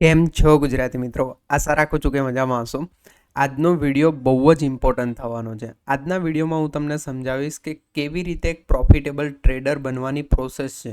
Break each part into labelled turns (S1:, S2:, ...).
S1: કેમ છો ગુજરાતી મિત્રો? આશા રાખું છું કે મજામાં હશો. આજનો વીડિયો બહુ જ ઇમ્પોર્ટન્ટ થવાનો છે. આજના વિડીયોમાં હું તમને સમજાવીશ કે કેવી રીતે એક પ્રોફિટેબલ ટ્રેડર બનવાની પ્રોસેસ છે.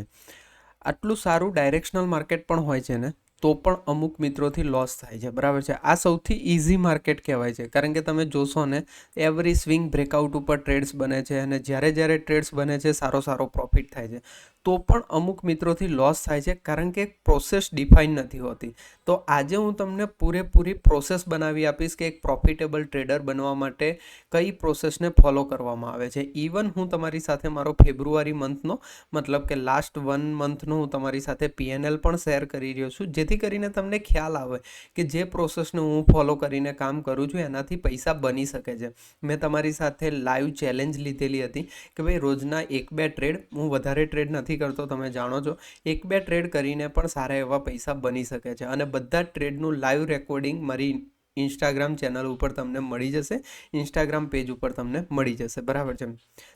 S1: આટલું સારું ડાયરેક્શનલ માર્કેટ પણ હોય છે ને, તો પણ અમુક મિત્રોથી લોસ થાય છે. બરાબર છે? આ સૌથી ઇઝી માર્કેટ કહેવાય છે. કારણ કે તમે જોશો ને એવરી સ્વિંગ બ્રેકઆઉટ ઉપર ટ્રેડ્સ બને છે અને જ્યારે જ્યારે ટ્રેડ્સ બને છે, સારો સારો પ્રોફિટ થાય છે. તો પણ અમુક મિત્રોથી લોસ થાય છે, કારણ કે પ્રોસેસ ડિફાઇન નથી હોતી. તો આજે હું તમને પૂરેપૂરી પ્રોસેસ બનાવી આપીશ કે એક પ્રોફિટેબલ ટ્રેડર બનવા માટે કઈ પ્રોસેસને ફોલો કરવામાં આવે છે. ઇવન હું તમારી સાથે મારો ફેબ્રુઆરી મંથનો મતલબ કે લાસ્ટ વન મંથનો હું તમારી સાથે પીએનએલ પણ શેર કરી રહ્યો છું, જેથી કરીને તમને ખ્યાલ આવે કે જે પ્રોસેસને હું ફોલો કરીને કામ કરું છું, એનાથી પૈસા બની શકે છે. મેં તમારી સાથે લાઈવ ચેલેન્જ લીધેલી હતી કે ભાઈ રોજના એક બે ટ્રેડ હું વધારે ટ્રેડ નથી નથી કરતો, તમે જાણો છો. એક બે ટ્રેડ કરીને પણ સારા એવા પૈસા બની શકે છે. અને બધા ટ્રેડનું લાઈવ રેકોર્ડિંગ મારી ઇન્સ્ટાગ્રામ ચેનલ ઉપર તમને મળી જશે. ઇન્સ્ટાગ્રામ પેજ ઉપર તમને મળી જશે. બરાબર છે?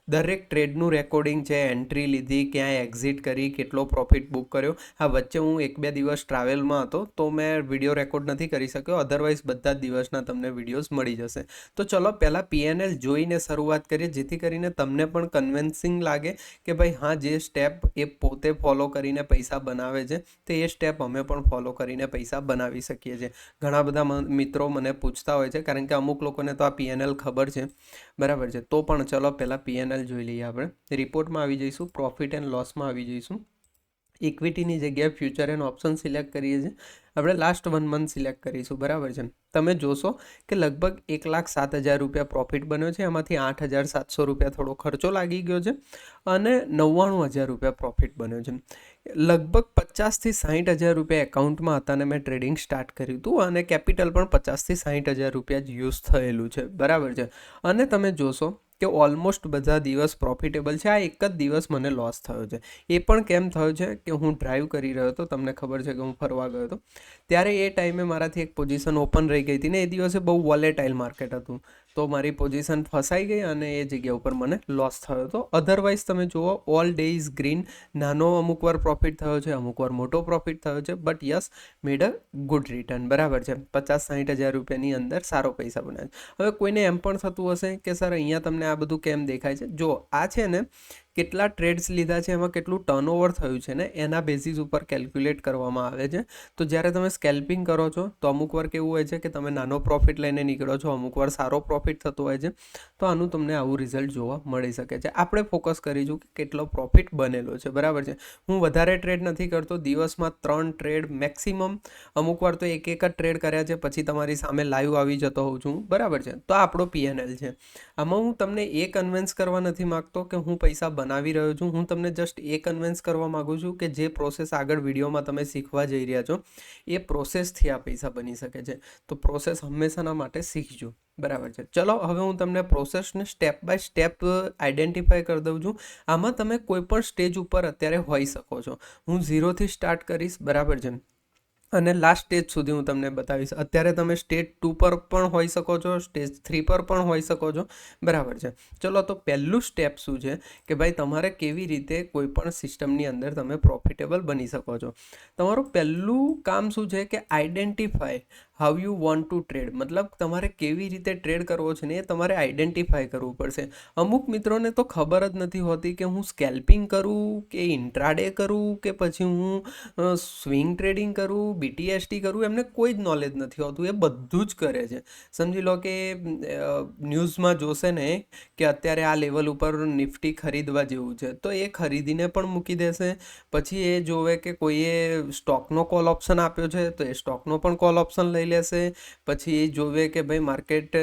S1: દરેક ટ્રેડનું રેકોર્ડિંગ છે એન્ટ્રી લીધી ક્યાંય એક્ઝિટ કરી, કેટલો પ્રોફિટ બુક કર્યો. હા, વચ્ચે હું એક બે દિવસ ટ્રાવેલમાં હતો, તો મેં વીડિયો રેકોર્ડ નથી કરી શક્યો. અધરવાઇઝ બધા જ દિવસના તમને વિડીયોઝ મળી જશે. તો ચલો, પહેલાં પીએનએલ જોઈને શરૂઆત કરીએ, જેથી કરીને તમને પણ કન્વિન્સિંગ લાગે કે ભાઈ, હા, જે સ્ટેપ એ પોતે ફોલો કરીને પૈસા બનાવે છે, તે એ સ્ટેપ અમે પણ ફોલો કરીને પૈસા બનાવી શકીએ છીએ. ઘણા બધા મિત્રો મને પૂછતા હોય છે. કારણ કે અમુક લોકોને તો આ પીએનએલ ખબર છે. બરાબર છે. તો પણ ચલો પહેલાં પીએનએલ જોઈ લઈએ આપણે. રિપોર્ટમાં આવી જઈશું. પ્રોફિટ એન્ડ લોસમાં આવી જઈશું. ઇક્વિટીની જગ્યાએ ફ્યુચર એન્ડ ઓપ્શન સિલેક્ટ કરીએ છીએ. આપણે લાસ્ટ વન મંથ સિલેક્ટ કરીશું. બરાબર છે. તમે જોશો કે લગભગ એક લાખ સાત હજાર રૂપિયા પ્રોફિટ બન્યો છે. એમાંથી આઠ હજાર સાતસો રૂપિયા થોડો ખર્ચો લાગી ગયો છે અને નવ્વાણું હજાર રૂપિયા પ્રોફિટ બન્યો છે. લગભગ પચાસથી સાહીઠ હજાર રૂપિયા એકાઉન્ટમાં હતા અને મેં ટ્રેડિંગ સ્ટાર્ટ કર્યું હતું અને કેપિટલ પણ પચાસથી સાહીઠ હજાર રૂપિયા જ યુઝ થયેલું છે. બરાબર છે. અને તમે જોશો કે ઓલમોસ્ટ બધા દિવસ પ્રોફિટેબલ છે. આ એક જ દિવસ મને લોસ થયો છે. એ પણ કેમ થયો છે કે હું ડ્રાઈવ કરી રહ્યો હતો. તમને ખબર છે કે હું ફરવા ગયો હતો. ત્યારે એ ટાઈમે મારાથી એક પોઝિશન ઓપન રહી ગઈ હતી ને એ દિવસે બહુ વોલેટાઇલ માર્કેટ હતું. તો મારી પોઝિશન ફસાઈ ગઈ અને એ જગ્યા ઉપર મને લોસ થયો. હતો અધરવાઇઝ તમે જુઓ ઓલ ડે ઇઝ ગ્રીન નાનો અમુક વાર પ્રોફિટ થયો છે, અમુક વાર મોટો પ્રોફિટ થયો છે but yes made a good return બરાબર છે. પચાસ સાઠ હજાર રૂપિયાની અંદર સારો પૈસા બનાવે હવે કોઈને એમ પણ થતું હશે કે, સર, અહીંયા તમને આ બધું કેમ દેખાય છે? જો આ છે ને કેટલા ટ્રેડ્સ લીધા છે, એમાં કેટલું ટર્નઓવર થયું છે ને, એના બેસિસ ઉપર કેલ્ક્યુલેટ કરવામાં આવે છે. તો જ્યારે તમે સ્કેલ્પિંગ કરો છો, તો અમુક વાર કેવું હોય છે કે તમે નાનો પ્રોફિટ લઈને નીકળો છો, અમુક વાર સારો પ્રોફિટ થતો હોય છે, તો આનું તમને આવું રિઝલ્ટ જોવા મળી શકે છે. આપણે ફોકસ કરીશું કે કેટલો પ્રોફિટ બનેલો છે, બરાબર છે? હું વધારે ટ્રેડ નથી કરતો, દિવસમાં ત્રણ ટ્રેડ મેક્સિમમ અમુક વાર તો એક એક જ ટ્રેડ કર્યા છે, પછી તમારી સામે લાઈવ આવી જતો હોઉં છું, બરાબર છે? તો આપણો પીએનએલ છે. આમાં હું તમને એ કન્વિન્સ કરવા નથી માગતો કે હું પૈસા બનાવી રહ્યો છું. હું તમને જસ્ટ એ કન્વિન્સ કરવા માગું છું કે જે પ્રોસેસ આગળ વિડીયોમાં તમે શીખવા જઈ રહ્યા છો, એ પ્રોસેસથી આ પૈસા બની શકે છે. તો પ્રોસેસ હંમેશાના માટે શીખજો. બરાબર છે. ચલો, હવે હું તમને પ્રોસેસને સ્ટેપ બાય સ્ટેપ આઈડેન્ટિફાય કરી દઉં છું. આમાં તમે કોઈ પણ સ્ટેજ ઉપર અત્યારે હોઈ શકો છો. હું ઝીરોથી સ્ટાર્ટ કરીશ. બરાબર છે. અને લાસ્ટ સ્ટેજ સુધી હું તમને બતાવીશ. અત્યારે તમે સ્ટેજ ટુ પર પણ હોઈ શકો છો સ્ટેજ થ્રી પર પણ હોઈ શકો છો. બરાબર છે. ચલો, તો પહેલું સ્ટેપ શું છે? કે ભાઈ, તમારે કેવી રીતે કોઈ પણ સિસ્ટમની અંદર તમે પ્રોફિટેબલ બની શકો છો. તમારું પહેલું કામ શું છે? કે identify how you want to trade? મતલબ તમારે કેવી રીતે ટ્રેડ કરવો છે ને એ તમારે આઈડેન્ટિફાય કરવું પડશે. અમુક મિત્રોને તો ખબર જ નથી હોતી કે હું સ્કેલ્પિંગ કરું કે ઇન્ટ્રાડે કરું કે પછી હું સ્વિંગ ટ્રેડિંગ કરું બીટીએસટી કરું, એમને કોઈ જ નોલેજ નથી હોતું. એ બધું જ કરે છે. સમજી લો કે ન્યૂઝમાં જોશે ને કે અત્યારે આ લેવલ ઉપર નિફ્ટી ખરીદવા જેવું છે, તો એ ખરીદીને પણ મૂકી દેશે. પછી એ જોવે કે કોઈએ સ્ટોકનો કોલ ઓપ્શન આપ્યો છે, તો એ સ્ટોકનો પણ કોલ ઓપ્શન લઈ લેશે, પછી એ જોવે કે ભાઈ માર્કેટ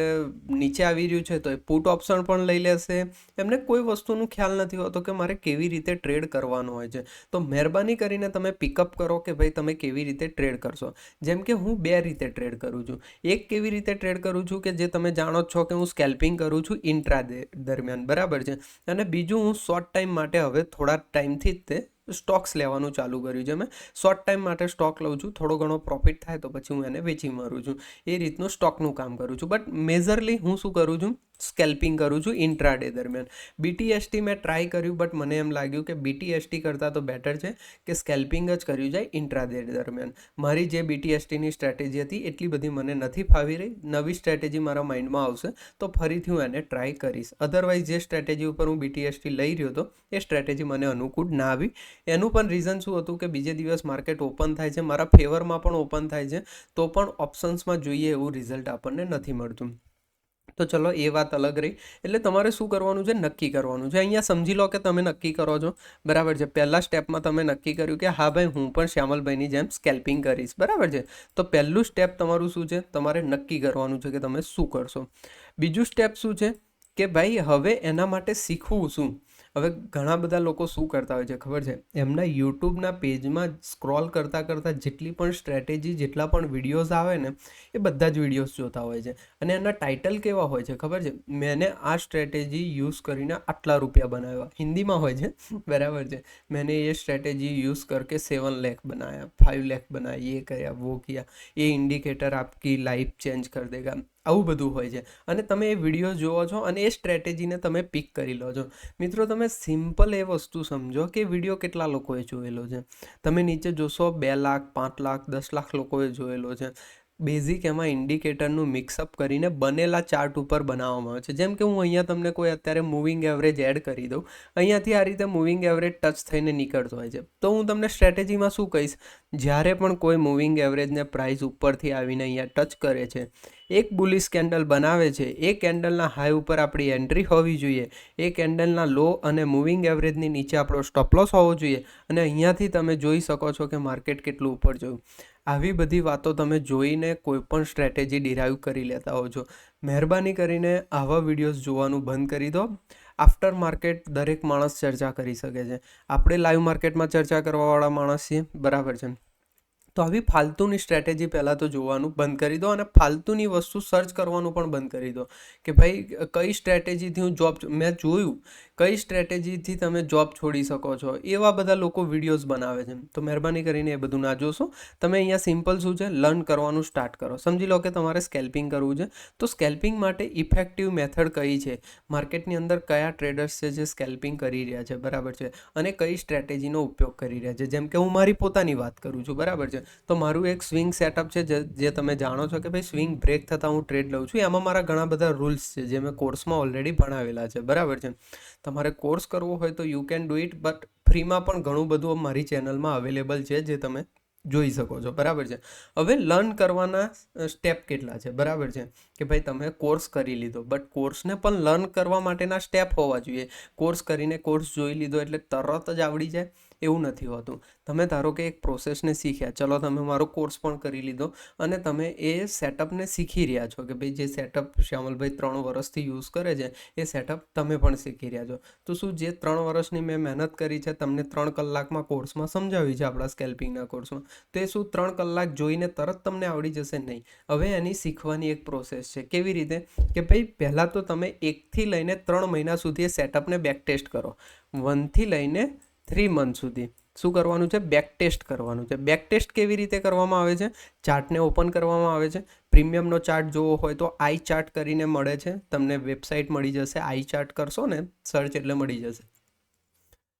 S1: નીચે આવી રહ્યું છે તો એ પુટ ઓપ્શન પણ લઈ લેશે. એમને કોઈ વસ્તુનું ખ્યાલ નથી હોતો કે મારે કેવી રીતે ટ્રેડ કરવાનો હોય છે. તો મહેરબાની કરીને તમે પિકઅપ કરો કે ભાઈ તમે કેવી રીતે ટ્રેડ કરશો. જેમ કે હું બે રીતે ટ્રેડ કરું છું. એક કેવી રીતે ટ્રેડ કરું છું કે જે તમે જાણો છો કે હું સ્કેલ્પિંગ કરું છું ઇન્ટ્રા દરમિયાન. બરાબર છે? અને બીજું હું શોર્ટ ટાઈમ માટે હવે થોડા ટાઈમથી જ તે સ્ટોક્સ લેવાનું ચાલુ કર્યું છે. મેં શોર્ટ ટાઈમ માટે સ્ટોક લઉં છું, થોડો ઘણો પ્રોફિટ થાય તો પછી હું એને વેચી મારું છું. એ રીતનું સ્ટોકનું કામ કરું છું. બટ મેજરલી હું શું કરું છું? સ્કેલ્પિંગ કરું છું ઇન્ટ્રાડે દરમિયાન. બીટીએસટી મેં ટ્રાય કર્યું બટ મને એમ લાગ્યું કે બીટીએસટી કરતાં તો બેટર છે કે સ્કેલ્પિંગ જ કર્યું જાય ઇન્ટ્રાડે દરમિયાન. મારી જે બીટીએસટીની સ્ટ્રેટેજી હતી, એટલી બધી મને નથી ફાવી રહી. નવી સ્ટ્રેટેજી મારા માઇન્ડમાં આવશે, તો ફરીથી હું એને ટ્રાય કરીશ. અધરવાઇઝ જે સ્ટ્રેટેજી ઉપર હું બીટીએસટી લઈ રહ્યો હતો, એ સ્ટ્રેટેજી મને અનુકૂળ ના આવી. એનું પણ રીઝન શું હતું કે બીજે દિવસ માર્કેટ ઓપન થાય છે, મારા ફેવરમાં પણ ઓપન થાય છે, તો પણ ઓપ્શન્સમાં જોઈએ એવું રિઝલ્ટ આપણને નથી મળતું. તો ચલો એ વાત અલગ રહી. એટલે તમારે શું કરવાનું છે? નક્કી કરવાનું છે. અહીંયા સમજી લો કે તમે નક્કી કરો છો. બરાબર છે. પહેલાં સ્ટેપમાં તમે નક્કી કર્યું કે હા ભાઈ, હું પણ શ્યામલભાઈની જેમ સ્કેલ્પિંગ કરીશ. બરાબર છે? તો પહેલું સ્ટેપ તમારું શું છે? તમારે નક્કી કરવાનું છે કે તમે શું કરશો. બીજું સ્ટેપ શું છે? કે ભાઈ, હવે એના માટે શીખવું શું? હવે ઘણા બધા લોકો શું કરતા હોય છે ખબર છે? એમના યુટ્યુબના પેજમાં સ્ક્રોલ કરતાં કરતાં જેટલી પણ સ્ટ્રેટેજી, જેટલા પણ વિડીયોઝ આવે ને, એ બધા જ વિડીયોઝ જોતા હોય છે. અને એના ટાઇટલ કેવા હોય છે ખબર છે? મેને આ સ્ટ્રેટેજી યુઝ કરીને આટલા રૂપિયા બનાવ્યા. હિન્દીમાં હોય છે. બરાબર છે. મેને એ સ્ટ્રેટેજી યુઝ કરકે સેવન લેખ બનાયા, ફાઇવ લેખ બનાવ્યા એ કર્યા, વો કર્યા એ ઇન્ડિકેટર આપકી લાઈફ ચેન્જ કર દેગા. આવું બધું હોય છે. અને તમે એ વીડિયો જુઓ છો અને એ સ્ટ્રેટેજીને તમે પિક કરી લો છો. મિત્રો, તમે સિમ્પલ એ વસ્તુ સમજો કે વીડિયો કેટલા લોકોએ જોયેલો છે. તમે નીચે જોશો બે લાખ, પાંચ લાખ, દસ લાખ લોકોએ જોયેલો છે. બેઝિક એમાં ઇન્ડિકેટરનું મિક્સઅપ કરીને બનેલા ચાર્ટ ઉપર બનાવવામાં આવે છે. જેમ કે હું અહીંયા તમને કોઈ અત્યારે મૂવિંગ એવરેજ એડ કરી દઉં. અહીંયાથી આ રીતે મૂવિંગ એવરેજ ટચ થઈને નીકળતો હોય છે. તો હું તમને સ્ટ્રેટેજીમાં શું કહીશ? જ્યારે પણ કોઈ મૂવિંગ એવરેજને પ્રાઇસ ઉપરથી આવીને અહીંયા ટચ કરે છે, એક બુલિશ કેન્ડલ બનાવે છે, એ કેન્ડલના હાઈ ઉપર આપણી એન્ટ્રી હોવી જોઈએ, એ કેન્ડલના લો અને મૂવિંગ એવરેજની નીચે આપણો સ્ટોપલોસ હોવો જોઈએ અને અહીંયાથી તમે જોઈ શકો છો કે માર્કેટ કેટલું ઉપર જોયું. આવી બધી વાતો તમે જોઈને કોઈપણ સ્ટ્રેટેજી ડિરાઈવ કરી લેતા હો છો. મહેરબાની કરીને આવા વિડીયોઝ જોવાનું બંધ કરી દો. આફ્ટર માર્કેટ દરેક માણસ ચર્ચા કરી શકે છે. આપણે લાઈવ માર્કેટમાં ચર્ચા કરવાવાળા માણસ છીએ. બરાબર છે તો આવી ફાલતુની સ્ટ્રેટેજી પહેલાં તો જોવાનું બંધ કરી દો અને ફાલતુની વસ્તુ સર્ચ કરવાનું પણ બંધ કરી દો. કે ભાઈ, કઈ સ્ટ્રેટેજીથી હું જોબ મેં જોયું, કઈ સ્ટ્રેટેજીથી તમે જોબ છોડી શકો છો? એવા બધા લોકો વિડીયોઝ બનાવે છે. તો મહેરબાની કરીને એ બધું ના જોશો. તમે અહીંયા સિમ્પલ શું છે? લર્ન કરવાનું સ્ટાર્ટ કરો. સમજી લો કે તમારે સ્કેલ્પિંગ કરવું છે. તો સ્કેલ્પિંગ માટે ઇફેક્ટિવ મેથડ કઈ છે? માર્કેટની અંદર કયા ટ્રેડર્સ છે જે સ્કેલ્પિંગ કરી રહ્યા છે? બરાબર છે. અને કઈ સ્ટ્રેટેજીનો ઉપયોગ કરી રહ્યા છે? જેમ કે હું મારી પોતાની વાત કરું છું. બરાબર છે. તો મારું એક સ્વિંગ સેટઅપ છે જે તમે જાણો છો કે ભાઈ સ્વિંગ બ્રેક થતાં હું ટ્રેડ લઉં છું. એમાં મારા ઘણા બધા રૂલ્સ છે જે મેં કોર્સમાં ઓલરેડી ભણાવેલા છે. બરાબર છે? તમારે કોર્સ કરવો હોય તો you can do it but ફ્રીમાં પણ ઘણું બધું મારી ચેનલમાં અવેલેબલ છે જે તમે જોઈ શકો છો. બરાબર છે? હવે લર્ન કરવાના સ્ટેપ કેટલા છે? બરાબર છે? કે ભાઈ તમે કોર્સ કરી લીધો બટ કોર્સને પણ લર્ન કરવા માટેના સ્ટેપ હોવા જોઈએ. કોર્સ કરીને કોર્સ જોઈ લીધો એટલે તરત જ આવડી જાય. એવું નથી હોતું. તમે ધારો કે એક પ્રોસેસને શીખ્યા, ચલો તમે મારો કોર્સ પણ કરી લીધો અને તમે એ સેટઅપને શીખી રહ્યા છો કે ભાઈ જે સેટઅપ શ્યામલભાઈ ત્રણ વર્ષથી યુઝ કરે છે, એ સેટઅપ તમે પણ શીખી રહ્યા છો. તો શું જે ત્રણ વર્ષની મેં મહેનત કરી છે, તમને ત્રણ કલાકમાં કોર્સમાં સમજાવી છે આપણા સ્કેલ્પિંગના કોર્સમાં તો એ શું ત્રણ કલાક જોઈને તરત તમને આવડી જશે? નહીં. હવે એની શીખવાની એક પ્રોસેસ છે. કેવી રીતે? કે ભાઈ પહેલાં તો તમે એકથી લઈને ત્રણ મહિના સુધી એ સેટઅપને બેક ટેસ્ટ કરો. વનથી લઈને થ્રી મંથ સુધી. શું કરવાનું છે? બેક ટેસ્ટ કરવાનું છે. બેક ટેસ્ટ કેવી રીતે કરવામાં આવે છે? ચાર્ટને ઓપન કરવામાં આવે છે. પ્રીમિયમનો ચાર્ટ જોવો હોય તો આઈ ચાર્ટ કરીને મળે છે. તમને વેબસાઇટ મળી જશે. આઈ ચાર્ટ કરશો ને સર્ચ એટલે મળી જશે.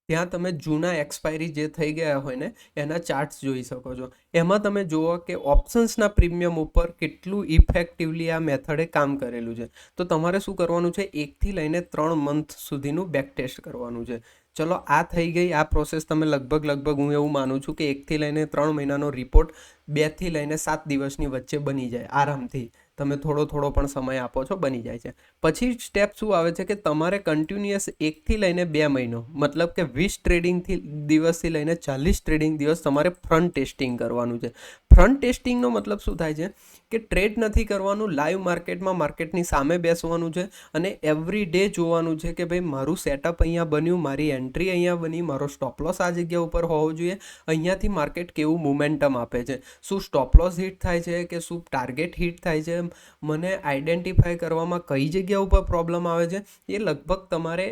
S1: ત્યાં તમે જૂના એક્સપાયરી જે થઈ ગયા હોય ને, એના ચાર્ટ્સ જોઈ શકો છો. એમાં તમે જુઓ કે ઓપ્શન્સના પ્રીમિયમ ઉપર કેટલું ઇફેક્ટિવલી આ મેથડે કામ કરેલું છે. તો તમારે શું કરવાનું છે? એકથી લઈને ત્રણ મંથ સુધીનું બેક ટેસ્ટ કરવાનું છે. ચલો, આ થઈ ગઈ, આ પ્રોસેસ તમે લગભગ લગભગ હું એવું માનું છું કે એકથી લઈને ત્રણ મહિનાનો રિપોર્ટ બેથી લઈને સાત દિવસની વચ્ચે બની જાય, આરામથી. તમે થોડો થોડો પણ સમય આપો છો, બની જાય છે. પછી સ્ટેપ શું આવે છે કે તમારે કન્ટિન્યુઅસ એકથી લઈને બે મહિનો, મતલબ કે વીસ ટ્રેડિંગથી દિવસથી લઈને ચાલીસ ટ્રેડિંગ દિવસ તમારે ફ્રન્ટ ટેસ્ટિંગ કરવાનું છે. ફ્રન્ટ ટેસ્ટિંગનો મતલબ શું થાય છે? કે ટ્રેડ નથી કરવાનું, લાઈવ માર્કેટમાં માર્કેટની સામે બેસવાનું છે અને એવરી ડે જોવાનું છે કે ભાઈ મારું સેટઅપ અહીંયા બન્યું, મારી એન્ટ્રી અહીંયા બની, મારો સ્ટોપલોસ આ જગ્યા ઉપર હોવો જોઈએ. અહીંયાથી માર્કેટ કેવું મોમેન્ટમ આપે છે? શું સ્ટોપલોસ હિટ થાય છે કે શું ટાર્ગેટ હિટ થાય છે? મને આઈડેન્ટિફાય કરવામાં કઈ જગ્યા ઉપર પ્રોબ્લેમ આવે છે? એ લગભગ તમારે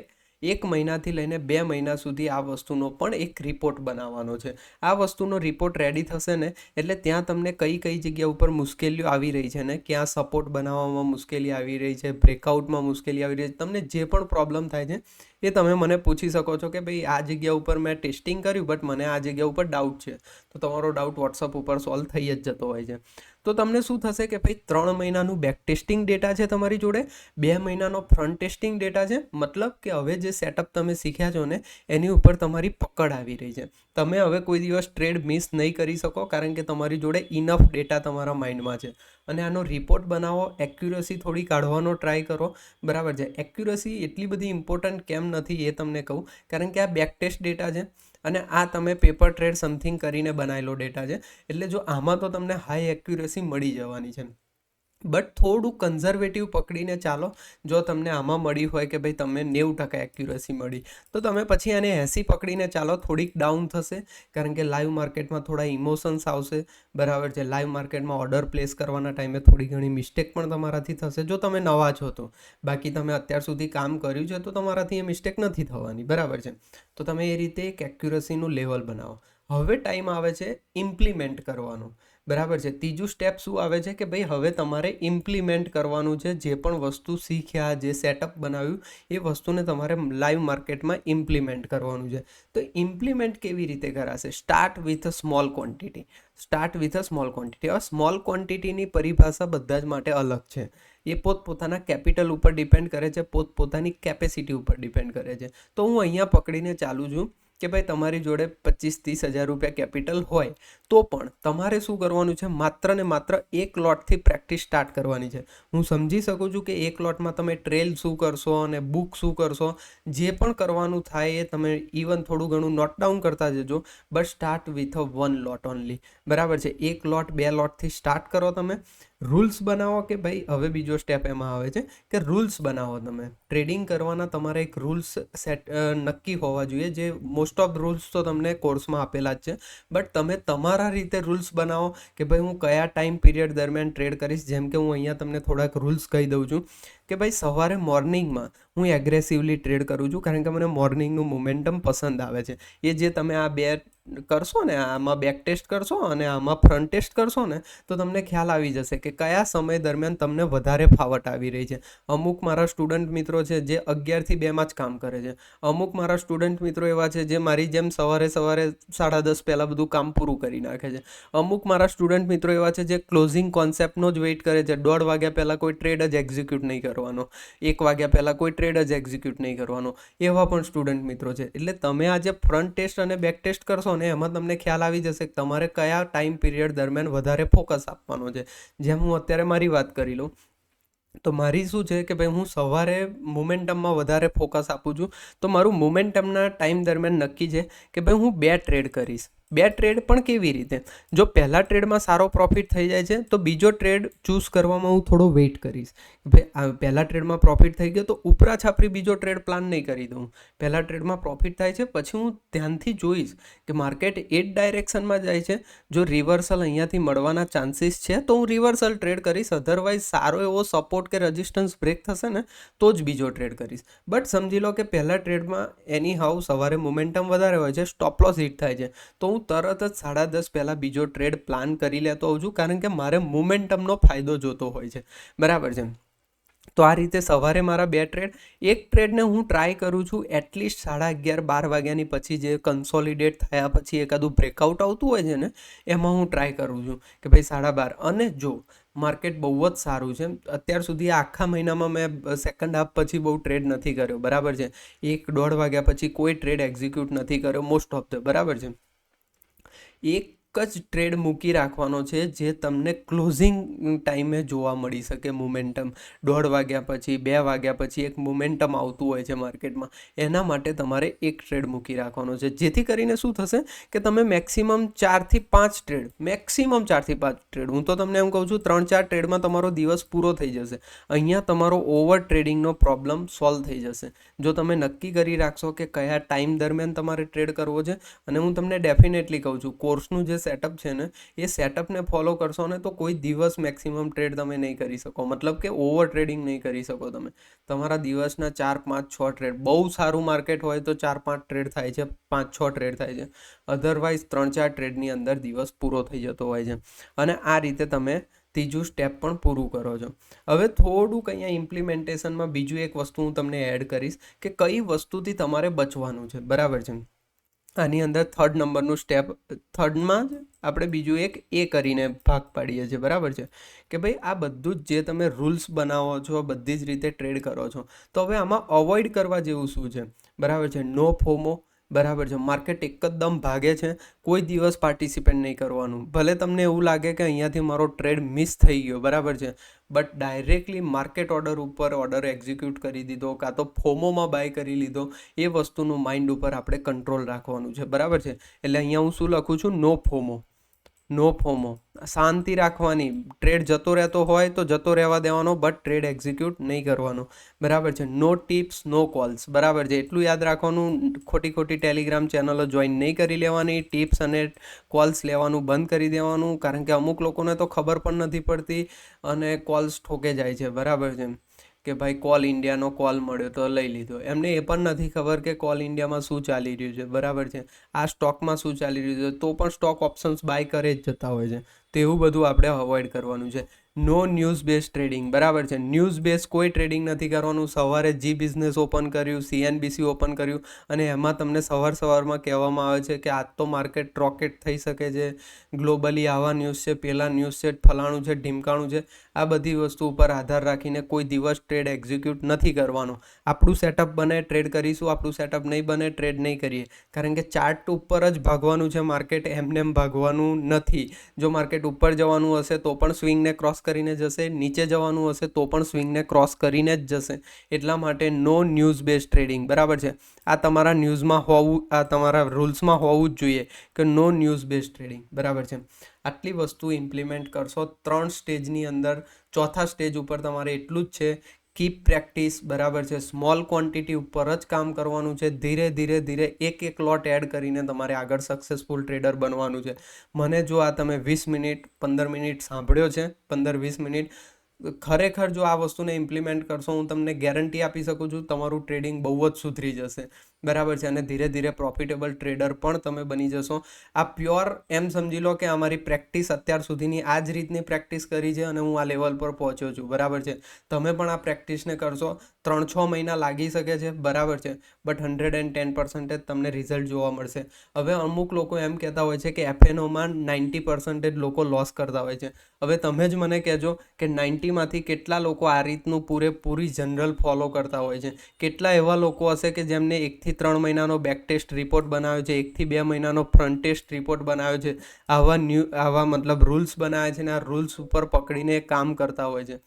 S1: એક મહિનાથી લઈને બે મહિના સુધી આ વસ્તુનો પણ એક રિપોર્ટ બનાવવાનો છે. આ વસ્તુનો રિપોર્ટ રેડી થશે ને, એટલે ત્યાં તમને કઈ કઈ જગ્યા ઉપર મુશ્કેલીઓ આવી રહી છે ને, ક્યાં સપોર્ટ બનાવવામાં મુશ્કેલી આવી રહી છે બ્રેકઆઉટમાં મુશ્કેલી આવી રહી છે, તમને જે પણ પ્રોબ્લેમ થાય છે, એ તમે મને પૂછી શકો છો કે ભાઈ આ જગ્યા ઉપર મેં ટેસ્ટિંગ કર્યું બટ મને આ જગ્યા ઉપર ડાઉટ છે. તો તમારો ડાઉટ વોટ્સઅપ ઉપર સોલ્વ થઈ જ જતો હોય છે. તો તમને શું થશે કે ભાઈ ત્રણ મહિનાનું બેક ટેસ્ટિંગ ડેટા છે તમારી જોડે, બે મહિનાનો ફ્રન્ટ ટેસ્ટિંગ ડેટા છે. મતલબ કે હવે જે સેટઅપ તમે શીખ્યા છો ને, એની ઉપર તમારી પકડ આવી રહી છે. તમે હવે કોઈ દિવસ ટ્રેડ મિસ નહીં કરી શકો, કારણ કે તમારી જોડે ઇનફ ડેટા તમારા માઇન્ડમાં છે. અને આનો રિપોર્ટ બનાવો એક્યુરસી થોડી કાઢવાનો ટ્રાય કરો. બરાબર છે. એક્યુરસી એટલી બધી ઇમ્પોર્ટન્ટ કેમ નથી એ તમને કહું, કારણ કે આ બેક ટેસ્ટ ડેટા છે. અને આ તમે પેપર ટ્રેડ સમથિંગ કરીને બનાવેલો ડેટા છે. એટલે જો આમાં તો તમને હાઈ એક્યુરેસી મળી જવાની છે. બટ થોડું કન્ઝર્વેટિવ પકડીને ચાલો. જો તમને આમાં મળી હોય કે ભાઈ તમને નેવું ટકા એક્યુરસી મળી, તો તમે પછી આને એંસી પકડીને ચાલો, થોડીક ડાઉન થશે. કારણ કે લાઈવ માર્કેટમાં થોડા ઇમોશન્સ આવશે. બરાબર છે લાઈવ માર્કેટમાં ઓર્ડર પ્લેસ કરવાના ટાઈમે થોડી ઘણી મિસ્ટેક પણ તમારાથી થશે. જો તમે નવા છો તો. બાકી તમે અત્યાર સુધી કામ કર્યું છે, તો તમારાથી એ મિસ્ટેક નથી થવાની. બરાબર છે. તો તમે એ રીતે એક એક્યુરસીનું લેવલ બનાવો. હવે ટાઈમ આવે છે ઇમ્પ્લિમેન્ટ કરવાનો. બરાબર છે. ત્રીજું સ્ટેપ શું આવે છે કે ભાઈ હવે તમારે ઇમ્પ્લિમેન્ટ કરવાનું છે જે પણ વસ્તુ શીખ્યા, જે સેટઅપ બનાવ્યું, એ વસ્તુને તમારે લાઈવ માર્કેટમાં ઇમ્પ્લિમેન્ટ કરવાનું છે. તો ઇમ્પ્લિમેન્ટ કેવી રીતે કરાશે? Start with a small quantity start with a small quantity હવે સ્મોલ ક્વોન્ટિટીની પરિભાષા બધા જ માટે અલગ છે. એ પોતપોતાના કેપિટલ ઉપર ડિપેન્ડ કરે છે, પોતપોતાની કેપેસિટી ઉપર ડિપેન્ડ કરે છે. તો હું અહીંયા પકડીને ચાલું છું. કે ભાઈ તમારી જોડે પચીસ ત્રીસ હજાર રૂપિયા કેપિટલ હોય, તો પણ તમારે શું કરવાનું છે? માત્ર ને માત્ર એક લોટથી પ્રેક્ટિસ સ્ટાર્ટ કરવાની છે. હું સમજી શકું છું કે એક લોટમાં તમે ટ્રેલ શું કરશો અને બુક શું કરશો? જે પણ કરવાનું થાય એ તમે ઇવન થોડું ઘણું નોટ ડાઉન કરતા જજો but start with a one lot only બરાબર છે? એક લોટ બે લોટથી સ્ટાર્ટ કરો તમે. રૂલ્સ બનાવો કે ભાઈ, હવે બીજો સ્ટેપ એમાં આવે છે કે રૂલ્સ બનાવો તમે. ટ્રેડિંગ કરવાના તમારે એક રૂલ્સ સેટ નક્કી હોવા જોઈએ. જે મોસ્ટ ઓફ રૂલ્સ તો તમને કોર્સમાં આપેલા જ છે. બટ તમે તમારા રીતે રૂલ્સ બનાવો કે ભાઈ, હું કયા ટાઈમ પીરિયડ દરમિયાન ટ્રેડ કરીશ? જેમ કે હું અહીંયા તમને થોડાક રૂલ્સ કહી દઉં છું. કે ભાઈ સવારે મોર્નિંગમાં હું એગ્રેસિવલી ટ્રેડ કરું છું, કારણ કે મને મોર્નિંગનું મોમેન્ટમ પસંદ આવે છે. એ જે તમે આ બે કરશો ને આમાં બેક ટેસ્ટ કરશો અને આમાં ફ્રન્ટ ટેસ્ટ કરશો ને, તો તમને ખ્યાલ આવી જશે કે કયા સમય દરમિયાન તમને વધારે ફાવટ આવી રહી છે. અમુક મારા સ્ટુડન્ટ મિત્રો છે જે અગિયારથી બેમાં જ કામ કરે છે. અમુક મારા સ્ટુડન્ટ મિત્રો એવા છે જે મારી જેમ સવારે સવારે સાડા દસ પહેલાં બધું કામ પૂરું કરી નાખે છે. અમુક મારા સ્ટુડન્ટ મિત્રો એવા છે જે ક્લોઝિંગ કોન્સેપ્ટનો જ વેઇટ કરે છે. દોઢ વાગ્યા પહેલાં કોઈ ટ્રેડ જ એક્ઝિક્યુટ નહીં કરવાનો. એક વાગ્યા પહેલાં કોઈ ટ્રેડ જ એક્ઝિક્યુટ નહીં કરવાનો. એવા પણ સ્ટુડન્ટ મિત્રો છે. એટલે તમે આજે ફ્રન્ટ ટેસ્ટ અને બેક ટેસ્ટ કરશો ને, એમાં તમને ખ્યાલ આવી જશે કે તમારે કયા ટાઈમ પીરિયડ દરમિયાન વધારે ફોકસ આપવાનો છે. જેમ હું અત્યારે મારી વાત કરી લઉં, તો મારી શું છે કે ભાઈ હું સવારે મોમેન્ટમમાં વધારે ફોકસ આપું છું. તો મારું મોમેન્ટમના ટાઈમ દરમિયાન નક્કી છે કે ભાઈ હું બે ટ્રેડ કરીશ. બે ટ્રેડ પણ કેવી રીતે? જો પહેલા ટ્રેડમાં સારો પ્રોફિટ થઈ જાય છે, તો બીજો ટ્રેડ ચૂઝ કરવામાં હું થોડો વેઇટ કરીશ. ભાઈ પહેલા ટ્રેડમાં પ્રોફિટ થઈ ગયો, તો ઉપરા છાપરી બીજો ટ્રેડ પ્લાન નહીં કરી દઉં. પહેલા ટ્રેડમાં પ્રોફિટ થાય છે, પછી હું ધ્યાનથી જોઈશ કે માર્કેટ એ જ ડાયરેક્શનમાં જાય છે. જો રિવર્સલ અહીંયાથી મળવાના ચાન્સીસ છે, તો હું રિવર્સલ ટ્રેડ કરીશ. અધરવાઇઝ સારો એવો સપોર્ટ કે રજિસ્ટન્સ બ્રેક થશે ને, તો જ બીજો ટ્રેડ કરીશ. બટ સમજી લો કે પહેલા ટ્રેડમાં એની હાઉ સવારે મોમેન્ટમ વધારે હોય છે સ્ટોપ લોસ હિટ થાય છે. તો હું તરત જ સાડા દસ પહેલાં બીજો ટ્રેડ પ્લાન કરી લેતો હોઉં છું, કારણ કે મારે મોમેન્ટમનો ફાયદો જોતો હોય છે. બરાબર છે? તો આ રીતે સવારે મારા બે ટ્રેડ એક ટ્રેડને હું ટ્રાય કરું છું એટલીસ્ટ સાડા અગિયાર, બાર વાગ્યાની પછી જે કન્સોલિડેટ થયા પછી એકાદું બ્રેકઆઉટ આવતું હોય છે ને, એમાં હું ટ્રાય કરું છું કે ભાઈ સાડા બાર. અને જો માર્કેટ બહુ જ સારું છે, અત્યાર સુધી આખા મહિનામાં મેં સેકન્ડ હાફ પછી બહુ ટ્રેડ નથી કર્યો. બરાબર છે? એક દોઢ વાગ્યા પછી કોઈ ટ્રેડ એક્ઝિક્યુટ નથી કર્યો મોસ્ટ ઓફ ધ બરાબર છે? એક જ ટ્રેડ મૂકી રાખવાનો છે, જે તમને ક્લોઝિંગ ટાઈમે જોવા મળી શકે મોમેન્ટમ. દોઢ વાગ્યા પછી, બે વાગ્યા પછી એક મોમેન્ટમ આવતું હોય છે માર્કેટમાં. એના માટે તમારે એક ટ્રેડ મૂકી રાખવાનો છે. જેથી કરીને શું થશે કે તમે મેક્સિમમ ચારથી પાંચ ટ્રેડ, મેક્સિમમ ચારથી પાંચ ટ્રેડ, હું તો તમને એમ કહું છું, ત્રણ ચાર ટ્રેડમાં તમારો દિવસ પૂરો થઈ જશે. અહીંયા તમારો ઓવર ટ્રેડિંગનો પ્રોબ્લેમ સોલ્વ થઈ જશે. જો તમે નક્કી કરી રાખશો કે કયા ટાઈમ દરમિયાન તમારે ટ્રેડ કરવો છે, અને હું તમને ડેફિનેટલી કહું છું, કોર્સનું જે સેટઅપ છે ને, એ સેટઅપને ફોલો કરશો ને તો કોઈ દિવસ મેક્સિમમ ટ્રેડ તમે નહીં કરી શકો. મતલબ કે ઓવર ટ્રેડિંગ નહીં કરી શકો તમે. તમારા દિવસના ચાર, પાંચ, છ ટ્રેડ બહુ સારું માર્કેટ હોય તો ચાર, પાંચ ટ્રેડ થાય છે, પાંચ, છ ટ્રેડ થાય છે. અધરવાઇઝ ત્રણ, ચાર ટ્રેડની અંદર દિવસ પૂરો થઈ જતો હોય છે. અને આ રીતે તમે ત્રીજું સ્ટેપ પણ પૂરું કરો છો. હવે થોડુંક અહીંયા ઇમ્પ્લિમેન્ટેશનમાં બીજું એક વસ્તુ હું તમને એડ કરીશ કે કઈ વસ્તુથી તમારે બચવાનું છે. બરાબર છે? આની અંદર થર્ડ નંબરનું સ્ટેપ થર્ડમાં જ આપણે બીજું એક એ કરીને ભાગ પાડીએ છીએ, બરાબર છે? કે ભાઈ આ બધું જ જે તમે રૂલ્સ બનાવો છો, બધી જ રીતે ટ્રેડ કરો છો. તો હવે આમાં અવોઇડ કરવા જેવું શું છે? બરાબર છે? નો ફોમો બરાબર છે. માર્કેટ એકદમ ભાગે છે. કોઈ દિવસ પાર્ટિસિપેટ નહીં કરવાનું. ભલે તમને એવું લાગે કે અહીંયાથી મારો ટ્રેડ મિસ થઈ ગયો, બરાબર છે. બટ ડાયરેક્ટલી માર્કેટ ઓર્ડર ઉપર ઓર્ડર એક્ઝિક્યુટ કરી દીધો, કાં તો ફોમોમાં બાય કરી લીધો, એ વસ્તુનું માઇન્ડ ઉપર આપણે કંટ્રોલ રાખવાનું છે. બરાબર છે? એટલે અહીંયા હું શું લખું છું? નો ફોમો નો ફોમો. શાંતિ રાખવાની. ટ્રેડ જતો રહેતો હોય તો જતો રહેવા દેવાનો બટ ટ્રેડ એક્ઝિક્યુટ નહીં કરવાનો. બરાબર છે? No tips, no calls. બરાબર છે? એટલું યાદ રાખવાનું, ખોટી ખોટી ટેલિગ્રામ ચેનલો જોઈન નહીં કરી લેવાની, ટિપ્સ અને કોલ્સ લેવાનું બંધ કરી દેવાનું, કારણ કે અમુક લોકોને તો ખબર પણ નથી પડતી અને કોલ્સ ઠોકે જાય છે. બરાબર છે? કે ભાઈ કોલ ઇન્ડિયાનો કોલ મળ્યો તો લઈ લીધો. એમને એ પણ નથી ખબર કે કોલ ઇન્ડિયામાં શું ચાલી રહ્યું છે. બરાબર છે? આ સ્ટોકમાં શું ચાલી રહ્યું છે? તો પણ સ્ટોક ઓપ્શન્સ બાય કરે જ જતા હોય છે. તેવું બધું આપણે અવોઇડ કરવાનું છે. નો ન્યૂઝ બેઝ ટ્રેડિંગ બરાબર છે? ન્યૂઝ બેઝ કોઈ ટ્રેડિંગ નથી કરવાનું. સવારે જી બિઝનેસ ઓપન કર્યું સીએનબીસી ઓપન કર્યું અને એમાં તમને સવાર સવારમાં કહેવામાં આવે છે કે આજ તો માર્કેટ રોકેટ થઈ શકે છે. ગ્લોબલી આવા ન્યૂઝ છે, પેલા ન્યૂઝ છે, ફલાણું છે, ઢીમકાણું છે. આ બધી વસ્તુ ઉપર આધાર રાખીને કોઈ દિવસ ટ્રેડ એક્ઝિક્યુટ નથી કરવાનો. આપણું સેટઅપ બને ટ્રેડ કરીશું, આપણું સેટઅપ નહીં બને ટ્રેડ નહીં કરીએ. કારણ કે ચાર્ટ ઉપર જ ભાગવાનું છે માર્કેટ એમને એમ ભાગવાનું નથી. જો માર્કેટ ઉપર જવાનું હશે તો પણ સ્વિંગને ક્રોસ કરીને જશે, નીચે જવાનું હશે તો પણ સ્વિંગને ક્રોસ કરીને જ જશે. એટલા માટે નો ન્યૂઝ બેઝ ટ્રેડિંગ બરાબર છે? આ તમારા ન્યૂઝમાં હોવું, આ તમારા રૂલ્સમાં હોવું જ જોઈએ કે નો ન્યૂઝ બેઝ ટ્રેડિંગ બરાબર છે? આટલી વસ્તુ ઇમ્પ્લિમેન્ટ કરશો, ત્રણ સ્ટેજની અંદર, ચોથા સ્ટેજ ઉપર તમારે એટલું જ છે. કીપ પ્રેક્ટિસ બરાબર છે. સ્મોલ ક્વોન્ટિટી ઉપર જ કામ કરવાનું છે. ધીરે ધીરે ધીરે એક એક લોટ એડ કરીને તમારે આગળ સક્સેસફુલ ટ્રેડર બનવાનું છે. મને જો આ તમે વીસ મિનિટ, પંદર મિનિટ સાંભળ્યો છે, પંદર, વીસ મિનિટ, ખરેખર જો આ વસ્તુને ઇમ્પ્લિમેન્ટ કરશો, હું તમને ગેરંટી આપી શકું છું, તમારું ટ્રેડિંગ બહુ જ સુધરી જશે. બરાબર છે અને ધીરે ધીરે પ્રોફિટેબલ ટ્રેડર પણ તમે બની જશો. આ પ્યોર એમ સમજી લો કે અમારી પ્રેક્ટિસ અત્યાર સુધીની આ જ રીતની પ્રેક્ટિસ કરી છે અને હું આ લેવલ પર પહોંચ્યો છું. બરાબર છે? તમે પણ આ પ્રેક્ટિસને કરશો. ત્રણ છ મહિના લાગી શકે છે, બરાબર છે. But hundred and ten percentage તમને રિઝલ્ટ જોવા મળશે. હવે અમુક લોકો એમ કહેતા હોય છે કે એફએનઓમાં નાઇન્ટી પર્સન્ટેજ લોકો લોસ કરતા હોય છે. હવે તમે જ મને કહેજો કે નાઇન્ટીમાંથી કેટલા લોકો આ રીતનું પૂરેપૂરી જનરલ ફોલો કરતા હોય છે? કેટલા એવા લોકો હશે કે જેમને એકથી ત્રણ મહિનાનો બેક ટેસ્ટ રિપોર્ટ બનાવ્યો છે, એકથી બે મહિનાનો ફ્રન્ટ ટેસ્ટ રિપોર્ટ બનાવ્યો છે? આવા ન્યૂ, આવા મતલબ રૂલ્સ બનાવે છે ને આ રૂલ્સ ઉપર પકડીને કામ કરતા હોય છે.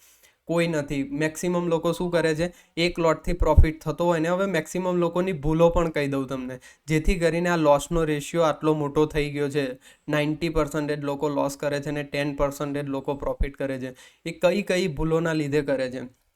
S1: કોઈ નથી. મેક્સિમમ લોકો શું કરે છે? એક લોટથી પ્રોફિટ થતો હોય ને, હવે મેક્સિમમ લોકોની ભૂલો પણ કહી દઉં તમને. જેથી કરીને આ લોસનો રેશિયો આટલો મોટો થઈ ગયો છે. નાઇન્ટી પર્સન્ટેજ લોકો લોસ કરે છે ને ટેન પર્સન્ટેજ લોકો પ્રોફિટ કરે છે. એ કઈ કઈ ભૂલોના લીધે કરે છે.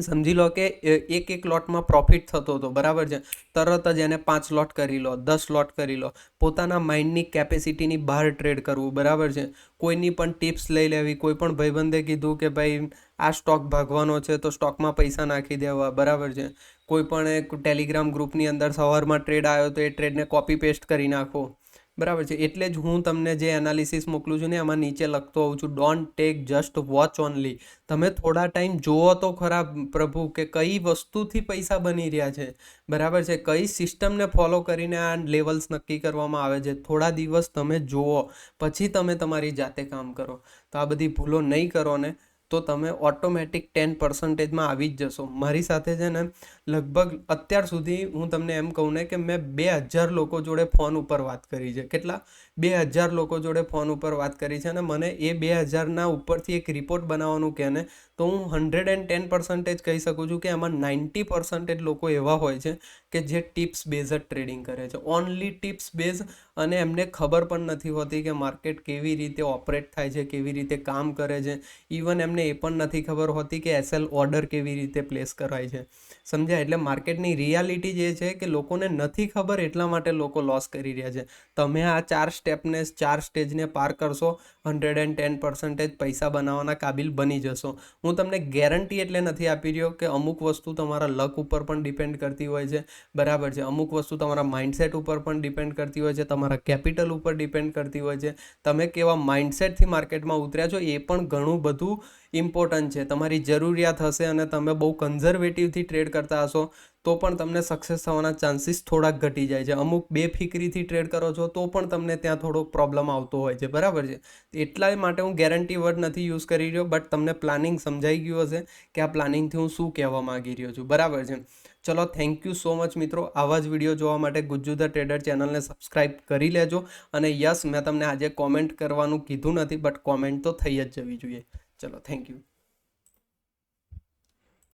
S1: સમજી લો કે એક એક લોટમાં પ્રોફિટ થતો હતો, બરાબર છે? તરત જ એને પાંચ લોટ કરી લો, દસ લોટ કરી લો. પોતાના માઇન્ડની કેપેસિટીની બહાર ટ્રેડ કરવું, બરાબર છે? કોઈની પણ ટિપ્સ લઈ લેવી, કોઈ પણ ભાઈબંધે કીધું કે, ભાઈ, આ સ્ટોક ભાગવાનો છે, તો સ્ટોકમાં પૈસા નાખી દેવા. બરાબર છે? કોઈ પણ એક ટેલિગ્રામ ગ્રુપની અંદર સવારમાં ટ્રેડ આવ્યો, તો એ ટ્રેડને કોપી પેસ્ટ કરી નાખો. બરાબર છે. એટલે જ હું તમને જે એનાલિસિસ મોકલું છું ને, એમાં નીચે લખતો હોઉં છું don't take just watch only તમે થોડા ટાઈમ જુઓ તો ખરા પ્રભુ કે કઈ વસ્તુથી પૈસા બની રહ્યા છે. બરાબર છે. કઈ સિસ્ટમને ફોલો કરીને આ લેવલ્સ નક્કી કરવામાં આવે છે. થોડા દિવસ તમે જુઓ, પછી તમે તમારી જાતે કામ કરો. તો આ બધી ભૂલો નહીં કરો ને. તો તમે ઓટોમેટિક ટેન પર્સન્ટેજમાં આવી જ જશો. મારી સાથે છે ને, લગભગ અત્યાર સુધી હું તમને એમ કહું ને કે મેં બે હજાર લોકો જોડે ફોન ઉપર વાત કરી છે. કેટલા? બે હજાર લોકો જોડે ફોન ઉપર વાત કરી છે અને મને એ બે હજારના ઉપરથી એક રિપોર્ટ બનાવવાનું કહે ને, તો હું હંડ્રેડ એન્ડ ટેન પર્સન્ટેજ કહી શકું છું કે એમાં નાઇન્ટી પર્સન્ટેજ લોકો એવા હોય છે કે જે ટિપ્સ બેઝ જ ટ્રેડિંગ કરે છે. ઓનલી ટિપ્સ બેઝ અને એમને ખબર પણ નથી હોતી કે માર્કેટ કેવી રીતે ઓપરેટ થાય છે, કેવી રીતે કામ કરે છે. ઇવન એમને એ પણ નથી ખબર હોતી કે એસએલ ઓર્ડર કેવી રીતે પ્લેસ કરાય છે. સમજ્યા? એટલે માર્કેટની રિયાલિટી જે છે કે લોકોને નથી ખબર એટલા માટે લોકો લોસ કરી રહ્યા છે. તમે આ ચાર સ્ટેપને ચાર સ્ટેજને પાર કરશો હંડ્રેડ એન્ડ ટેન પર્સન્ટેજ પૈસા બનાવવાના કાબિલ બની જશો. હું તમને ગેરંટી એટલે નથી આપી રહ્યો કે અમુક વસ્તુ તમારા લક ઉપર પણ ડિપેન્ડ કરતી હોય છે. બરાબર છે. અમુક વસ્તુ તમારા માઇન્ડસેટ ઉપર પણ ડિપેન્ડ કરતી હોય છે. તમારા કેપિટલ ઉપર ડિપેન્ડ કરતી હોય છે. તમે કેવા માઇન્ડસેટથી માર્કેટમાં ઉતર્યા છો એ પણ ઘણું બધું ઇમ્પોર્ટન્ટ છે. તમારી જરૂરિયાત હશે અને તમે બહુ કન્ઝર્વેટિવથી ટ્રેડ કરતા હશો, તો પણ તમને સક્સેસ થવાના ચાન્સીસ થોડાક ઘટી જાય છે. અમુક બેફિકરીથી ટ્રેડ કરો છો, તો પણ તમને ત્યાં થોડો પ્રોબ્લેમ આવતો હોય છે. બરાબર છે? એટલા માટે હું ગેરંટી વર્ડ નથી યુઝ કરી રહ્યો બટ તમને પ્લાનિંગ સમજાઈ ગયું હશે કે આ પ્લાનિંગથી હું શું કહેવા માંગી રહ્યો છું. બરાબર છે? ચલો થેન્ક યુ સો મચ મિત્રો. આવા જ વીડિયો જોવા માટે ગુજ્જુ ધ ટ્રેડર ચેનલને સબસ્ક્રાઇબ કરી લેજો. અને યસ, મેં તમને આજે કોમેન્ટ કરવાનું કીધું નથી બટ કોમેન્ટ તો થઈ જ જવી જોઈએ. ચલો થેન્ક યુ